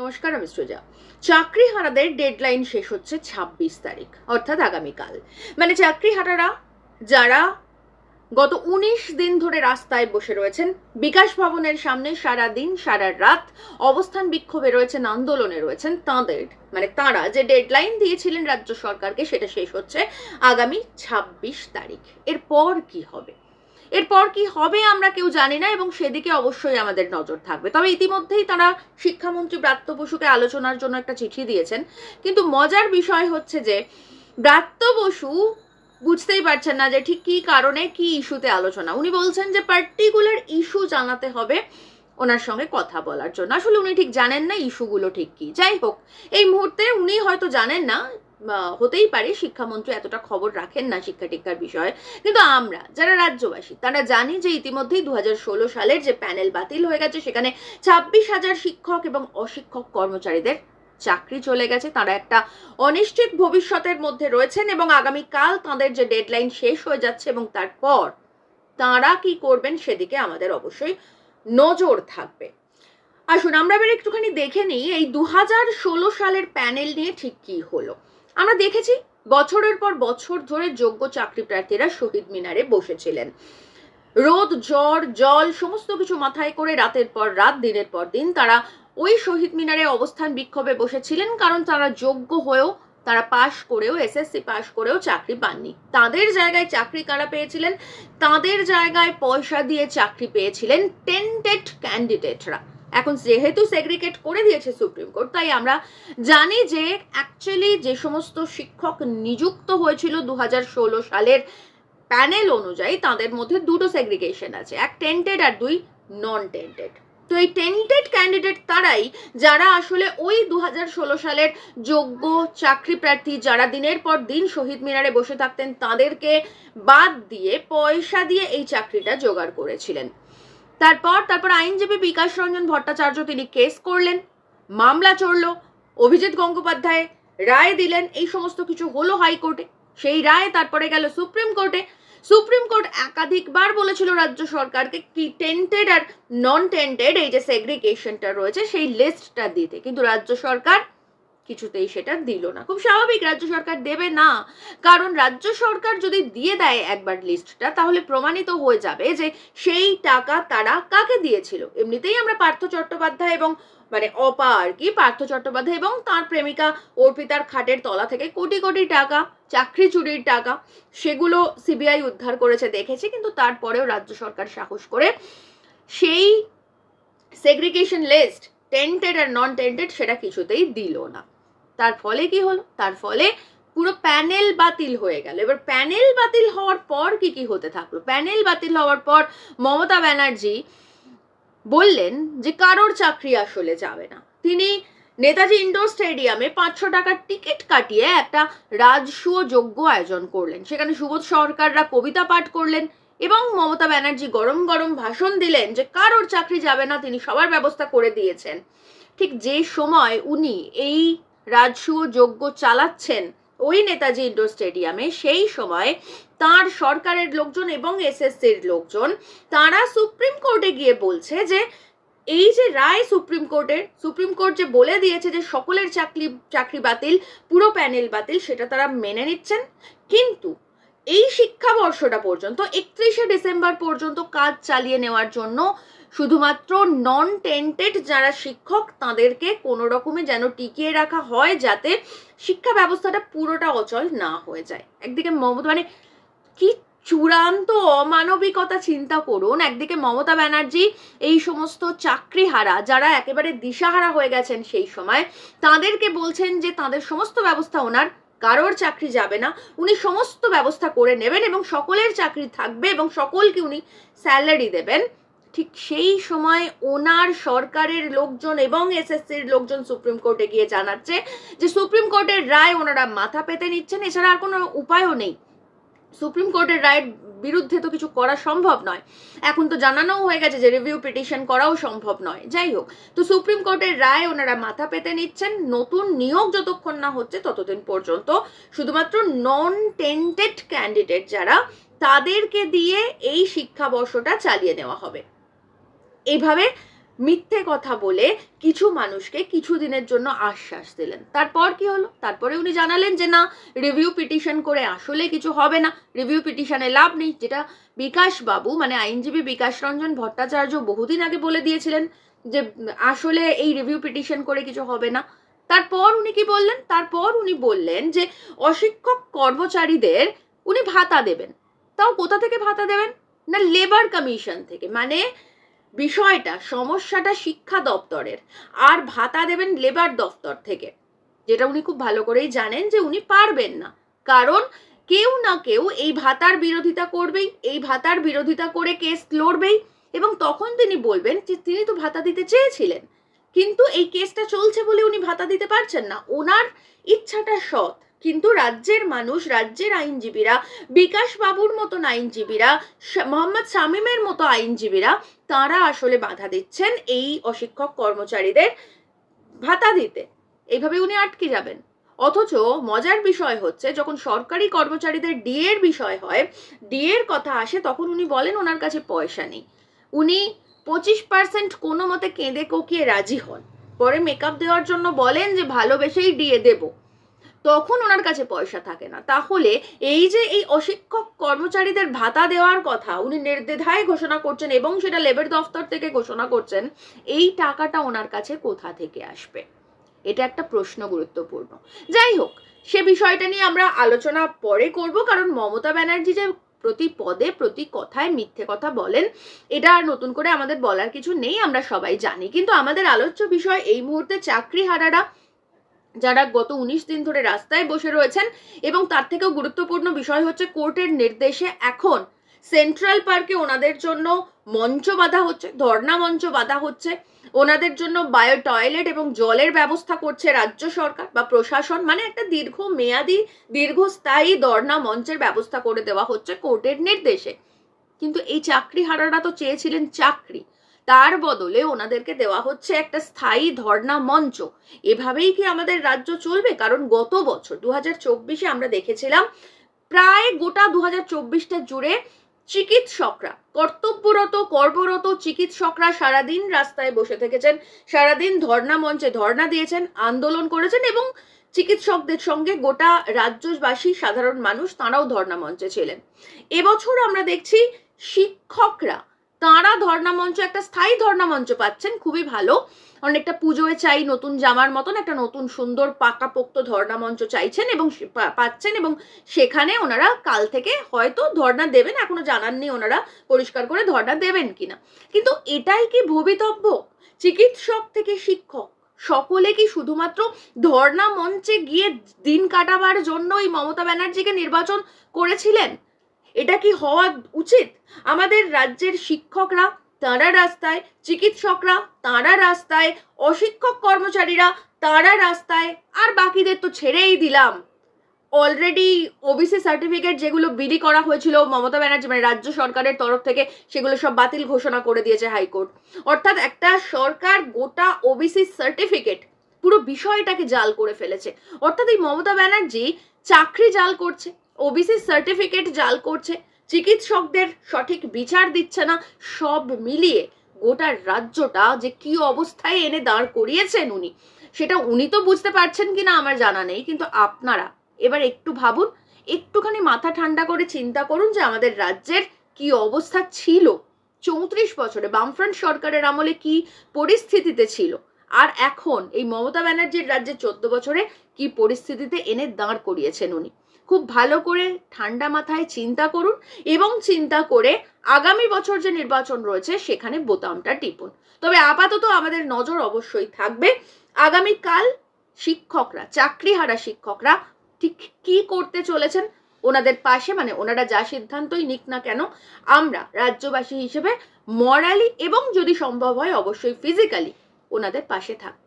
নমস্কার, আমি সৃজা। চাকরি হারাদের ডেডলাইন শেষ হচ্ছে ছাব্বিশ তারিখ, অর্থাৎ আগামীকাল। মানে চাকরি হারারা যারা গত উনিশ দিন ধরে রাস্তায় বসে রয়েছেন, বিকাশ ভবনের সামনে সারা দিন, সারা রাত অবস্থান বিক্ষোভে রয়েছেন, আন্দোলনে রয়েছেন, তাঁদের মানে তাঁরা যে ডেডলাইন দিয়েছিলেন রাজ্য সরকারকে, সেটা শেষ হচ্ছে আগামী ছাব্বিশ তারিখ। এরপর কি হবে? এরপর কি হবে আমরা কেউ জানি না এবং সেদিকে অবশ্যই আমাদের নজর থাকবে। তবে ইতিমধ্যেই তারা শিক্ষামন্ত্রী ব্রাত্য বসুকে আলোচনার জন্য একটা চিঠি দিয়েছেন। কিন্তু মজার বিষয় হচ্ছে যে, ব্রাত্য বসু বুঝতেই পারছেন না যে ঠিক কী কারণে, কি ইস্যুতে আলোচনা। উনি বলছেন যে পার্টিকুলার ইস্যু জানাতে হবে ওনার সঙ্গে কথা বলার জন্য। আসলে উনি ঠিক জানেন না ইস্যুগুলো ঠিক কি। যাই হোক, এই মুহূর্তে উনি হয়তো জানেন না হতেই পারে শিক্ষামন্ত্রী এতটা খবর রাখেন না শিক্ষা টিক্ষার বিষয়ে। কিন্তু আমরা, যারা রাজ্যবাসী, তারা জানি যে ইতিমধ্যেই দু হাজার ষোলো সালের যে প্যানেল বাতিল হয়ে গেছে, সেখানে ছাব্বিশ হাজার শিক্ষক এবং অশিক্ষক কর্মচারীদের চাকরি চলে গেছে। তারা একটা অনিশ্চিত ভবিষ্যতের মধ্যে রয়েছেন এবং আগামীকাল তাদের যে ডেডলাইন শেষ হয়ে যাচ্ছে এবং তারপর তারা কি করবেন সেদিকে আমাদের অবশ্যই নজর থাকবে। আসুন, আমরা এবার একটুখানি দেখে নিই এই দু সালের প্যানেল নিয়ে ঠিক কি হলো। আমরা দেখেছি বছরের পর বছর ধরে যোগ্য চাকরি প্রার্থীরা শহীদ মিনারে বসেছিলেন। রোদ জ্বর জল সমস্ত কিছু মাথায় করে রাতের পর রাত, দিনের পর দিন তারা ওই শহীদ মিনারে অবস্থান বিক্ষোভে বসেছিলেন কারণ তারা যোগ্য হয়েও, তারা পাশ করেও, এসএসসি পাশ করেও চাকরি পাননি। তাদের জায়গায় চাকরি কারা পেয়েছিলেন? তাদের জায়গায় পয়সা দিয়ে চাকরি পেয়েছিলেন টেন্টেড ক্যান্ডিডেটরা। এখন যেহেতু সেগ্রিগেট করে দিয়েছে সুপ্রিম কোর্ট তাই আমরা জানি যে অ্যাকচুয়ালি যে সমস্ত শিক্ষক নিযুক্ত হয়েছিল দু হাজার ষোলো সালের প্যানেল অনুযায়ী, তাদের মধ্যে দুটো সেগ্রিগেশন আছে, এক টেন্টেড আর দুই নন টেন্টেড তো এই টেন্টেড ক্যান্ডিডেট তারাই যারা আসলে ওই দু হাজার ষোলো সালের যোগ্য চাকরি প্রার্থী যারা দিনের পর দিন শহীদ মিনারে বসে থাকতেন, তাদেরকে বাদ দিয়ে পয়সা দিয়ে এই চাকরিটা জোগাড় করেছিলেন। তারপর তারপর আইনজীবী বিকাশ রঞ্জন ভট্টাচার্য তিনি কেস করলেন, মামলা চড়ল, অভিজিৎ গঙ্গোপাধ্যায় রায় দিলেন, এই সমস্ত কিছু হলো হাইকোর্টে। সেই রায় তারপরে গেল সুপ্রিম কোর্টে। সুপ্রিম কোর্ট একাধিকবার বলেছিল রাজ্য সরকারকে কি টেন্টেড আর নন টেন্টেড এই যে সেগ্রিগেশনটা রয়েছে, সেই লিস্টটা দিতে। কিন্তু রাজ্য সরকার কিছুতেই সেটা দিল না। খুব স্বাভাবিক, রাজ্য সরকার দেবে না। কারণ রাজ্য সরকার যদি দিয়ে দেয় একবার লিস্টটা তাহলে প্রমাণিত হয়ে যাবে যে সেই টাকা তারা কাকে দিয়েছিল। এমনিতেই আমরা পার্থ চট্টোপাধ্যায় এবং মানে অপা আর কি, পার্থ চট্টোপাধ্যায় এবং তার প্রেমিকা অর্পিতার খাটের তলা থেকে কোটি কোটি টাকা, চাকরি চুরির টাকা, সেগুলো সিবিআই উদ্ধার করেছে, দেখেছি। কিন্তু তারপরেও রাজ্য সরকার সাহস করে সেই সেগ্রিগেশন লিস্ট টেন্টেড আর নন টেন্টেড সেটা কিছুতেই দিল না। তার ফলে কি হলো? তার ফলে পুরো প্যানেল বাতিল হয়ে গেল। এবার প্যানেল বাতিল হওয়ার পর কি কি হতে থাকল? প্যানেল বাতিল হওয়ার পর মমতা ব্যানার্জি বললেন যে কারোর চাকরি আসলে যাবে না। তিনি নেতাজি ইন্ডোর স্টেডিয়ামে পাঁচশো টাকার টিকিট কাটিয়ে একটা রাজসূয় যজ্ঞ আয়োজন করলেন। সেখানে সুবোধ সরকাররা কবিতা পাঠ করলেন এবং মমতা ব্যানার্জি গরম গরম ভাষণ দিলেন যে কারোর চাকরি যাবে না, তিনি সবার ব্যবস্থা করে দিয়েছেন। ঠিক যে সময় উনি এই রাজসূয় যজ্ঞ চালাচ্ছেন। ওই নেতাজি ইন্ডোর স্টেডিয়ামে সেই সময় তার সরকারের লোকজন এবং এসএসসির লোকজন, তারা সুপ্রিম কোর্টে গিয়ে বলছে যে, এই যে রায় সুপ্রিম কোর্টের, সুপ্রিম কোর্ট যে বলে দিয়েছে যে সকলের চাকরি চাকরি বাতিল, পুরো প্যানেল বাতিল, সেটা তারা মেনে নিচ্ছেন। কিন্তু এই শিক্ষাবর্ষটা পর্যন্ত, একত্রিশে ডিসেম্বর পর্যন্ত কাজ চালিয়ে নেওয়ার জন্য শুধুমাত্র নন টেন্টেড যারা শিক্ষক, তাদেরকে কোনো রকমে যেন টিকিয়ে রাখা হয় যাতে শিক্ষা ব্যবস্থাটা পুরোটা অচল না হয়ে যায়। একদিকে মমতা মানে কি চূড়ান্ত অমানবিকতা চিন্তা করুন, একদিকে মমতা ব্যানার্জি এই সমস্ত চাকরিহারা যারা একেবারে দিশাহারা হয়ে গেছেন সেই সময়, তাদেরকে বলছেন যে তাদের সমস্ত ব্যবস্থা ওনার কারোর চাকরি যাবে না, উনি সমস্ত ব্যবস্থা করে নেবেন এবং সকলের চাকরি থাকবে এবং সকলকে উনি স্যালারি দেবেন। ঠিক সেই সময় ওনার সরকারের লোকজন এবং এসএসসির লোকজন সুপ্রিম কোর্টে গিয়ে জানাচ্ছে যে সুপ্রিম কোর্টের রায় ওনারা মাথা পেতে নিচ্ছেন, এছাড়া আর কোনো উপায়ও নেই। সুপ্রিম কোর্টের রায়ের বিরুদ্ধে তো কিছু করা সম্ভব নয়। এখন তো জানানোও হয়ে গেছে যে রিভিউ পিটিশন করাও সম্ভব নয়। যাই হোক, তো সুপ্রিম কোর্টের রায় ওনারা মাথা পেতে নিচ্ছেন। নতুন নিয়োগ যতক্ষণ না হচ্ছে ততদিন পর্যন্ত শুধুমাত্র নন টেন্টেড ক্যান্ডিডেট যারা, তাদেরকে দিয়ে এই শিক্ষাবর্ষটা চালিয়ে নেওয়া হবে। এইভাবে মিথ্যে কথা বলে কিছু মানুষকে কিছু দিনের জন্য আশ্বাস দিলেন। তারপর কি হলো? তারপরে উনি জানালেন যে, না রিভিউ পিটিশন করে আসলে কিছু হবে না। রিভিউ পিটিশনে লাভ নেই। যেটা বিকাশ বাবু মানে আইনজীবী বিকাশ রঞ্জন ভট্টাচার্য বহুদিন আগে বলে দিয়েছিলেন যে, আসলে এই রিভিউ পিটিশন করে কিছু হবে না। তারপর উনি কি বললেন? তারপর উনি বললেন যে, অশিক্ষক কর্মচারীদের উনি ভাতা দেবেন। তাও কোথা থেকে ভাতা দেবেন? না লেবার কমিশন থেকে। মানে বিষয়টা সমস্যাটা শিক্ষা দপ্তরের আর ভাতা দেবেন লেবার দপ্তর থেকে। যেটা উনি খুব ভালো করেই জানেন যে উনি পারবেন না। কারণ কেউ না কেউ এই ভাতার বিরোধিতা করবেই, এই ভাতার বিরোধিতা করে কেস লড়বেই এবং তখন তিনি বলবেন যে তিনি তো ভাতা দিতে চেয়েছিলেন। কিন্তু এই কেসটা চলছে বলে উনি ভাতা দিতে পারছেন না। ওনার ইচ্ছাটা সৎ। কিন্তু রাজ্যের মানুষ, রাজ্যের আইনজীবীরা, বিকাশ বাবুর মতন আইনজীবীরা মোহাম্মদ শামীমের মতো আইনজীবীরা, তারা আসলে বাধা দিচ্ছেন এই অশিক্ষক কর্মচারীদের ভাতা দিতে। এইভাবে উনি আটকে যাবেন। অথচ মজার বিষয় হচ্ছে, যখন সরকারি কর্মচারীদের ডিএর বিষয় হয়, ডিএর কথা আসে, তখন উনি বলেন ওনার কাছে পয়সা নেই। উনি পঁচিশ পার্সেন্ট কোনো মতে কেঁদে কোকিয়ে রাজি হন। পরে মেকআপ দেওয়ার জন্য বলেন যে, ভালোবেসেই ডিএ দেব। তখন ওনার কাছে পয়সা থাকে না। তাহলে এই যে এই অশিক্ষক কর্মচারীদের ভাতা দেওয়ার কথা উনি নির্দ্বিধায় ঘোষণা করছেন এবং সেটা লেবার দফতর থেকে ঘোষণা করছেন, এই টাকাটা ওনার কাছে কোথা থেকে আসবে? এটা একটা প্রশ্ন গুরুত্বপূর্ণ। যাই হোক, সে বিষয়টা নিয়ে আমরা আলোচনা পরে করব, কারণ মমতা ব্যানার্জি যে প্রতি পদে, প্রতি কথায় মিথ্যে কথা বলেন, এটা আর নতুন করে আমাদের বলার কিছু নেই, আমরা সবাই জানি। কিন্তু আমাদের আলোচ্য বিষয় এই মুহূর্তে চাকরি হারারা যারা গত উনিশ দিন ধরে রাস্তায় বসে রয়েছেন এবং তার থেকেও গুরুত্বপূর্ণ বিষয় হচ্ছে কোর্টের নির্দেশে এখন সেন্ট্রাল পার্কে ওনাদের জন্য মঞ্চ বাঁধা হচ্ছে, ধর্ণা মঞ্চ বাঁধা হচ্ছে। ওনাদের জন্য বায়ো টয়লেট এবং জলের ব্যবস্থা করছে রাজ্য সরকার বা প্রশাসন। মানে একটা দীর্ঘ মেয়াদি দীর্ঘস্থায়ী ধর্ণা মঞ্চের ব্যবস্থা করে দেওয়া হচ্ছে কোর্টের নির্দেশে। কিন্তু এই চাকরি হারারা তো চেয়েছিলেন চাকরি। তার বদলে ওনাদেরকে দেওয়া হচ্ছে একটা স্থায়ী ধর্ণা মঞ্চ। এভাবেই কি আমাদের রাজ্য চলবে? কারণ গত বছর দু হাজার চব্বিশে আমরা দেখেছিলাম, প্রায় গোটা দু হাজার চব্বিশটা জুড়ে চিকিৎসকরা, কর্তব্যরত, কর্মরত চিকিৎসকরা সারাদিন রাস্তায় বসে থেকেছেন, সারাদিন ধর্ণা মঞ্চে ধর্ণা দিয়েছেন, আন্দোলন করেছেন এবং চিকিৎসকদের সঙ্গে গোটা রাজ্যবাসী, সাধারণ মানুষ, তাঁরাও ধর্ণা মঞ্চে ছিলেন। এবছর আমরা দেখছি শিক্ষকরা তাঁরা ধর্ণা মঞ্চ একটা স্থায়ী ধর্ণা মঞ্চ পাচ্ছেন, খুবই ভালো। অনেকটা পুজোয় চাই, নতুন জামার মতন একটা নতুন সুন্দর পাকাপোক্ত ধর্ণা মঞ্চ চাইছেন এবং পাচ্ছেন এবং সেখানে ওনারা কাল থেকে হয়তো ধর্ণা দেবেন, এখনও জানাননি ওনারা পরিষ্কার করে ধর্ণা দেবেন কিনা। কিন্তু এটাই কি ভবিতব্য? চিকিৎসক থেকে শিক্ষক, সকলে কি শুধুমাত্র ধর্ণা মঞ্চে গিয়ে দিন কাটাবার জন্যই মমতা ব্যানার্জিকে নির্বাচন করেছিলেন? এটা কি হওয়া উচিত? আমাদের রাজ্যের শিক্ষকরা তাঁরা রাস্তায়, চিকিৎসকরা তাঁরা রাস্তায়, অশিক্ষক কর্মচারীরা তাঁরা রাস্তায়, আর বাকিদের তো ছেড়েই দিলাম। অলরেডি ওবিসি সার্টিফিকেট যেগুলো বিলি করা হয়েছিল মমতা ব্যানার্জি মানে রাজ্য সরকারের তরফ থেকে, সেগুলো সব বাতিল ঘোষণা করে দিয়েছে হাইকোর্ট। অর্থাৎ একটা সরকার গোটা ওবিসি সার্টিফিকেট পুরো বিষয়টাকে জাল করে ফেলেছে। অর্থাৎ এই মমতা ব্যানার্জি চাকরি জাল করছে। ওবিসি সার্টিফিকেট জাল করছে, চিকিৎসকদের সঠিক বিচার দিচ্ছে না, সব মিলিয়ে গোটা রাজ্যটা যে কি অবস্থায় এনে দাঁড় করিয়েছেন উনি, সেটা উনি তো বুঝতে পারছেন কিনা আমার জানা নেই, কিন্তু আপনারা এবার একটু ভাবুন, একটুখানি মাথা ঠান্ডা করে চিন্তা করুন যে আমাদের রাজ্যের কি অবস্থা ছিল, চৌত্রিশ বছরে বামফ্রন্ট সরকারের আমলে কি পরিস্থিতিতে ছিল, আর এখন এই মমতা ব্যানার্জির রাজ্যে চোদ্দ বছরে কি পরিস্থিতিতে এনে দাঁড় করিয়েছেন উনি। খুব ভালো করে ঠান্ডা মাথায় চিন্তা করুন এবং চিন্তা করে আগামী বছর যে নির্বাচন রয়েছে সেখানে বোতামটা টিপুন। তবে আপাতত আমাদের নজর অবশ্যই থাকবে আগামীকাল শিক্ষকরা, চাকরিহারা শিক্ষকরা ঠিক কি করতে চলেছেন ওনাদের পাশে মানে ওনারা যা সিদ্ধান্তই নিক না কেন, আমরা রাজ্যবাসী হিসেবে মরালি এবং যদি সম্ভব হয় অবশ্যই ফিজিক্যালি ওনাদের পাশে থাকব।